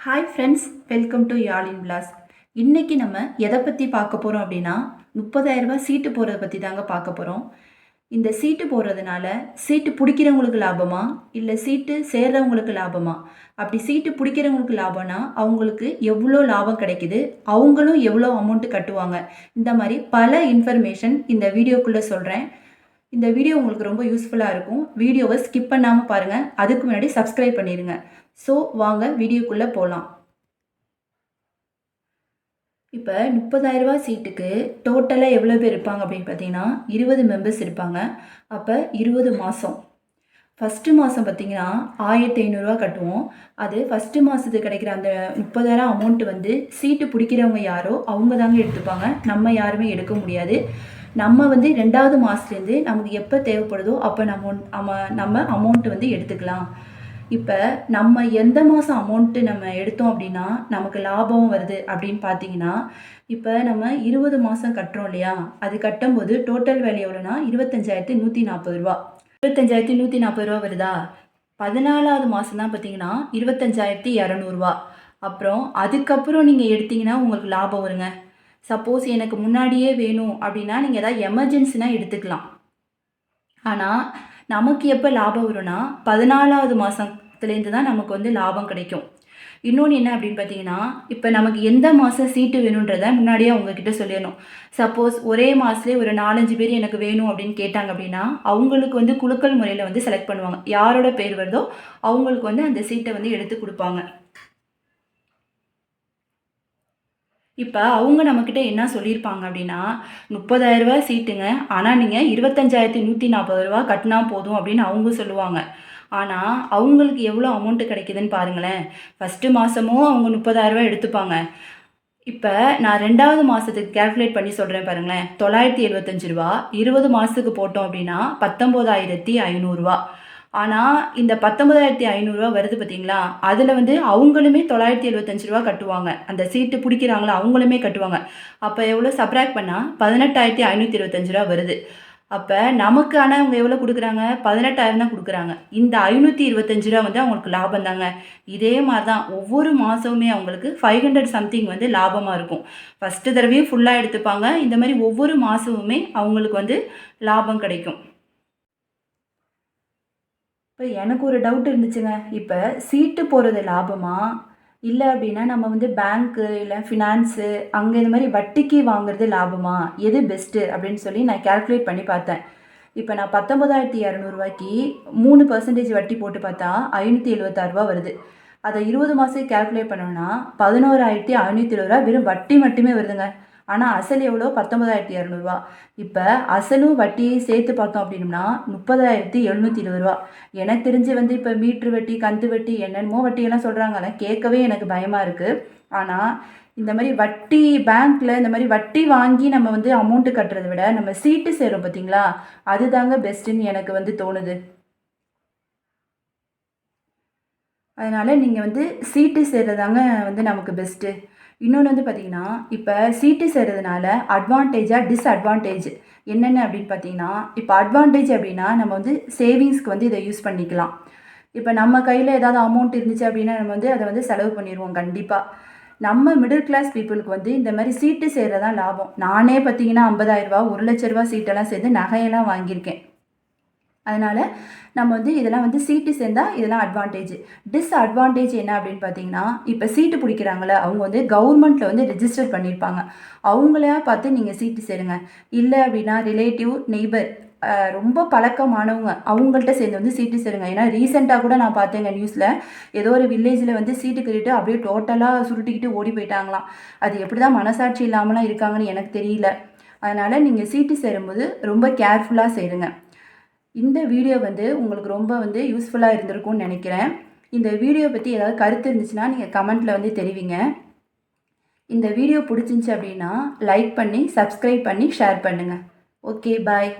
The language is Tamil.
ஹாய் ஃப்ரெண்ட்ஸ் வெல்கம் டு யாழின் பிளாஸ் இன்றைக்கி நம்ம எதை பற்றி பார்க்க போகிறோம் அப்படின்னா முப்பதாயிரரூபா சீட்டு போடுறத பற்றி தாங்க பார்க்க போகிறோம் இந்த சீட்டு போடுறதுனால சீட்டு பிடிக்கிறவங்களுக்கு லாபமா இல்லை சீட்டு சேர்றவங்களுக்கு லாபமா? அப்படி சீட்டு பிடிக்கிறவங்களுக்கு லாபம்னா அவங்களுக்கு எவ்வளோ லாபம் கிடைக்குது அவங்களும் எவ்வளோ அமௌண்ட்டு கட்டுவாங்க. இந்த மாதிரி பல இன்ஃபர்மேஷன் இந்த வீடியோக்குள்ளே சொல்கிறேன் இந்த வீடியோ உங்களுக்கு ரொம்ப யூஸ்ஃபுல்லாக இருக்கும். வீடியோவை ஸ்கிப் பண்ணாமல் பாருங்கள் அதுக்கு முன்னாடி சப்ஸ்கிரைப் பண்ணிடுங்க ஸோ வாங்க வீடியோக்குள்ளே போகலாம் இப்போ முப்பதாயிரரூபா சீட்டுக்கு டோட்டலாக எவ்வளோ பேர் இருப்பாங்க அப்படின்னு பார்த்தீங்கன்னா இருபது மெம்பர்ஸ் இருப்பாங்க. அப்போ இருபது மாதம் ஃபஸ்ட்டு மாதம் பார்த்தீங்கன்னா ஆயிரத்தி ஐநூறுரூவா கட்டுவோம். அது ஃபஸ்ட்டு மாதத்துக்கு கிடைக்கிற அந்த முப்பதாயிரம் அமௌண்ட்டு வந்து சீட்டு பிடிக்கிறவங்க யாரோ அவங்க தாங்க எடுத்துப்பாங்க. நம்ம யாருமே எடுக்க முடியாது. நம்ம வந்து ரெண்டாவது மாதத்துலேருந்து நமக்கு எப்போ தேவைப்படுதோ அப்போ நம்ம நம்ம நம்ம அமௌண்ட்டு வந்து எடுத்துக்கலாம். இப்போ நம்ம எந்த மாதம் அமௌண்ட்டு நம்ம எடுத்தோம் அப்படின்னா நமக்கு லாபம் வருது அப்படின்னு பார்த்தீங்கன்னா இப்போ நம்ம இருபது மாதம் கட்டுறோம் இல்லையா? அது கட்டும்போது டோட்டல் வேலை எவ்வளோனா இருபத்தஞ்சாயிரத்தி நூற்றி நாற்பது ரூபா. இருபத்தஞ்சாயிரத்தி நூற்றி நாற்பது ரூபா வருதா? பதினாலாவது மாதம் தான் பார்த்தீங்கன்னா இருபத்தஞ்சாயிரத்தி இரநூறுவா அப்புறம் அதுக்கப்புறம் நீங்கள் எடுத்தீங்கன்னா உங்களுக்கு லாபம் வருங்க. சப்போஸ் எனக்கு முன்னாடியே வேணும் அப்படின்னா நீங்கள் ஏதாவது எமர்ஜென்சினா எடுத்துக்கலாம். ஆனால் நமக்கு எப்போ லாபம் வரும்னா பதினாலாவது மாதத்துலேருந்து தான் நமக்கு வந்து லாபம் கிடைக்கும். இன்னொன்று என்ன அப்படின்னு பார்த்தீங்கன்னா இப்போ நமக்கு எந்த மாதம் சீட்டு வேணுன்றத முன்னாடியே அவங்கக்கிட்ட சொல்லிடணும். சப்போஸ் ஒரே மாதத்துலேயே ஒரு நாலஞ்சு பேர் எனக்கு வேணும் அப்படின்னு கேட்டாங்க அப்படின்னா அவங்களுக்கு வந்து குழுக்கள் முறையில் வந்து செலக்ட் பண்ணுவாங்க. யாரோட பேர் வருதோ அவங்களுக்கு வந்து அந்த சீட்டை வந்து எடுத்து கொடுப்பாங்க. இப்போ அவங்க நம்மக்கிட்ட என்ன சொல்லியிருப்பாங்க அப்படின்னா முப்பதாயிரரூபா சீட்டுங்க ஆனால் நீங்கள் இருபத்தஞ்சாயிரத்தி நூற்றி நாற்பது ரூபா கட்டினா போதும் அப்படின்னு அவங்க சொல்லுவாங்க. ஆனால் அவங்களுக்கு எவ்வளோ அமௌண்ட்டு கிடைக்குதுன்னு பாருங்களேன். ஃபஸ்ட்டு மாதமும் அவங்க முப்பதாயிரரூபா எடுத்துப்பாங்க. இப்போ நான் ரெண்டாவது மாதத்துக்கு கேல்குலேட் பண்ணி சொல்கிறேன் பாருங்களேன். தொள்ளாயிரத்தி எழுபத்தஞ்சு ரூபா இருபது மாதத்துக்கு போட்டோம் அப்படின்னா பத்தொம்போதாயிரத்தி ஐநூறுரூவா ஆனால் இந்த பத்தொன்பதாயிரத்தி ஐநூறுரூவா வருது பார்த்தீங்களா அதில் வந்து அவங்களுமே தொள்ளாயிரத்தி எழுபத்தஞ்சு ரூபா கட்டுவாங்க. அந்த சீட்டு பிடிக்கிறாங்களோ அவங்களுமே கட்டுவாங்க. அப்போ எவ்வளோ சப்ராக்ட் பண்ணால் பதினெட்டாயிரத்தி ஐநூற்றி இருபத்தஞ்சு ரூபா வருது. அப்போ நமக்கு ஆனால் அவங்க எவ்வளோ கொடுக்குறாங்க? பதினெட்டாயிரம் தான் கொடுக்குறாங்க. இந்த ஐநூற்றி இருபத்தஞ்சு ரூபா வந்து அவங்களுக்கு லாபம் தாங்க. இதே மாதிரி தான் ஒவ்வொரு மாதமுமே அவங்களுக்கு ஃபைவ் ஹண்ட்ரட் சம்திங் வந்து லாபமாக இருக்கும். ஃபஸ்ட்டு தடவையும் ஃபுல்லாக எடுத்துப்பாங்க. இந்த மாதிரி ஒவ்வொரு மாதமுமே அவங்களுக்கு வந்து லாபம் கிடைக்கும். இப்போ எனக்கு ஒரு டவுட் இருந்துச்சுங்க. இப்போ சீட்டு போகிறது லாபமா? இல்லை அப்படின்னா நம்ம வந்து பேங்க்கு இல்லை ஃபினான்ஸு அங்கே இந்த மாதிரி வட்டிக்கு வாங்குறது லாபமா? எது பெஸ்ட்டு அப்படின்னு சொல்லி நான் கேல்குலேட் பண்ணி பார்த்தேன். இப்போ நான் பத்தொம்பதாயிரத்தி இரநூறுவாய்க்கு மூணு பர்சன்டேஜ் வட்டி போட்டு பார்த்தா ஐநூற்றி எழுபத்தாறுரூவா வருது. அதை இருபது மாதம் கேல்குலேட் பண்ணோன்னா பதினோராயிரத்தி ஐநூற்றி எழுபது ரூபா வெறும் வட்டி மட்டுமே வருதுங்க. ஆனால் அசல் எவ்வளோ? பத்தொன்பதாயிரத்தி இரநூறுவா. இப்போ அசலும் வட்டியை சேர்த்து பார்த்தோம் அப்படின்னா முப்பதாயிரத்தி எழுநூற்றி இருபது ரூபா. எனக்கு தெரிஞ்சு வந்து இப்போ மீட்ரு வட்டி கந்து வட்டி என்னென்னமோ வட்டியெல்லாம் சொல்கிறாங்க அதெல்லாம் கேட்கவே எனக்கு பயமாக இருக்குது ஆனால் இந்த மாதிரி வட்டி பேங்க்கில் இந்த மாதிரி வட்டி வாங்கி நம்ம வந்து அமௌண்ட்டு கட்டுறதை விட நம்ம சீட்டு சேரும் பார்த்தீங்களா அதுதாங்க பெஸ்ட்டுன்னு எனக்கு வந்து தோணுது. அதனால் நீங்கள் வந்து சீட்டு சேர்றதாங்க வந்து நமக்கு பெஸ்ட்டு. இன்னொன்று வந்து பார்த்திங்கன்னா இப்போ சீட்டு செய்கிறதுனால அட்வான்டேஜாக டிஸ்அட்வான்டேஜ் என்னென்ன அப்படின்னு பார்த்தீங்கன்னா இப்போ அட்வான்டேஜ் அப்படின்னா நம்ம வந்து சேவிங்ஸ்க்கு வந்து இதை யூஸ் பண்ணிக்கலாம். இப்போ நம்ம கையில் ஏதாவது அமௌண்ட் இருந்துச்சு அப்படின்னா நம்ம வந்து அதை வந்து செலவு பண்ணிடுவோம் கண்டிப்பாக நம்ம மிடில் கிளாஸ் பீப்புளுக்கு வந்து இந்த மாதிரி சீட்டு சேர்றதான் லாபம். நானே பார்த்தீங்கன்னா ஐம்பதாயிரரூபா ஒரு லட்ச ரூபா சீட்டெல்லாம் சேர்ந்து நகையெல்லாம் வாங்கியிருக்கேன். அதனால் நம்ம வந்து இதெல்லாம் வந்து சீட்டு சேர்ந்தால் இதெல்லாம் அட்வான்டேஜ் டிஸ்அட்வான்டேஜ் என்ன அப்படின்னு பார்த்தீங்கன்னா இப்போ சீட்டு பிடிக்கிறாங்களே அவங்க வந்து கவர்மெண்ட்டில் வந்து ரிஜிஸ்டர் பண்ணியிருப்பாங்க அவங்களா பார்த்து நீங்கள் சீட்டு சேருங்க. இல்லை அப்படின்னா ரிலேட்டிவ் நெய்பர் ரொம்ப பழக்கமானவங்க அவங்கள்ட்ட சேர்ந்து வந்து சீட்டு சேருங்க. ஏன்னா ரீசெண்டாக கூட நான் பார்த்தேங்க நியூஸில் ஏதோ ஒரு வில்லேஜில் வந்து சீட்டு கட்டிட்டு அப்படியே டோட்டலாக சுருட்டிக்கிட்டு ஓடி போயிட்டாங்களாம். அது எப்படி தான் மனசாட்சி இல்லாமலாம் இருக்காங்கன்னு எனக்கு தெரியல. அதனால் நீங்கள் சீட்டு சேரும்போது ரொம்ப கேர்ஃபுல்லாக சேருங்க. இந்த வீடியோ வந்து உங்களுக்கு ரொம்ப வந்து யூஸ்ஃபுல்லாக இருந்திருக்கும்னு நினைக்கிறேன். இந்த வீடியோ பற்றி ஏதாவது கருத்து இருந்துச்சுன்னா நீங்கள் கமெண்ட்டில் வந்து தெரிவிங்க. இந்த வீடியோ பிடிச்சிருந்துச்சி அப்படின்னா லைக் பண்ணி சப்ஸ்கிரைப் பண்ணி ஷேர் பண்ணுங்கள் ஓகே பாய்